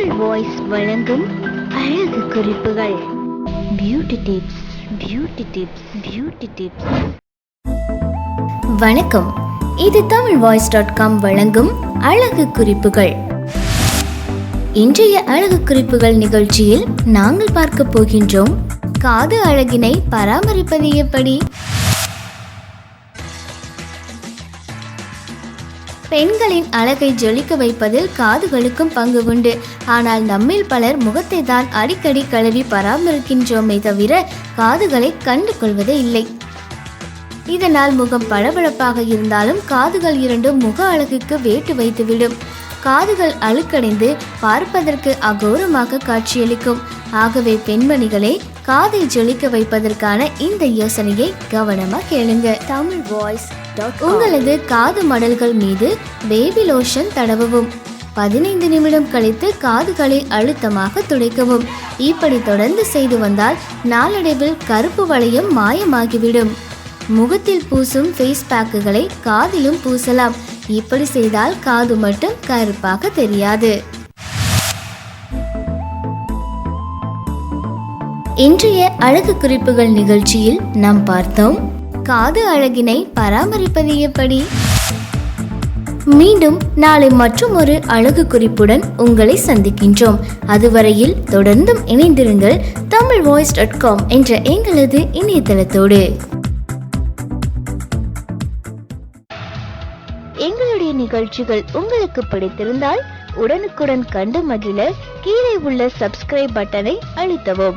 Tamil voice வழங்கும் அழகு குறிப்புகள். Beauty tips beauty tips beauty tips வணக்கம். இது தமிழ் வாய்ஸ் டாட் காம் வழங்கும் அழகு குறிப்புகள். இன்றைய அழகு குறிப்புகள் நிகழ்ச்சியில் நாங்கள் பார்க்க போகின்றோம் காது அழகினை பராமரிப்பது எப்படி? பெண்களின் அழகை ஜொலிக்க வைப்பதில் காதுகளுக்கும் பங்கு உண்டு. ஆனால் நம்மில் பலர் முகத்தை தான் அடிக்கடி கழுவி பராமரிக்கின்றோமே தவிர காதுகளை கண்டு கொள்வதே இல்லை. இதனால் முகம் பளபளப்பாக இருந்தாலும் காதுகள் இரண்டும் முக அழகுக்கு வேட்டு வைத்துவிடும். காதுகள் அழுக்கடைந்து பார்ப்பதற்கு அகோரமாக காட்சியளிக்கும். ஆகவே பெண்மணிகளே காதை ஜொலிக்க வைப்பதற்கான இந்த யோசனையை கவனமா கேளுங்க. தமிழ் வாய்ஸ் உங்களது காது மடல்கள் மீது பேபி லோஷன் தடவவும். பதினைந்து நிமிடம் கழித்து காதுகளை அழுத்தமாக துடைக்கவும். இப்படி தொடர்ந்து செய்து வந்தால் நாளடைவில் கருப்பு வளையம் மாயமாகிவிடும். முகத்தில் பூசும் ஃபேஸ் பேக்குகளை காதிலும் பூசலாம். இப்படி செய்தால் காது மட்டும் கருப்பாக தெரியாது. இன்றைய அழகு குறிப்புகள் நிகழ்ச்சியில் நாம் பார்த்தோம் காது அழகினை பராமரிப்பது எப்படி? மீண்டும் நாளை மற்றும் ஒரு அழகு குறிப்புடன் உங்களை சந்திக்கின்றோம். அதுவரையில் தொடர்ந்தும் இணைந்திருங்கள் தமிழ் வாய்ஸ் டாட் காம் என்ற எங்களது இணையதளத்தோடு. எங்களுடைய நிகழ்ச்சிகள் உங்களுக்கு பிடித்திருந்தால் உடனுக்குடன் கண்டு மகிழ கீழே உள்ள சப்ஸ்கிரைப் பட்டனை அழுத்தவும்.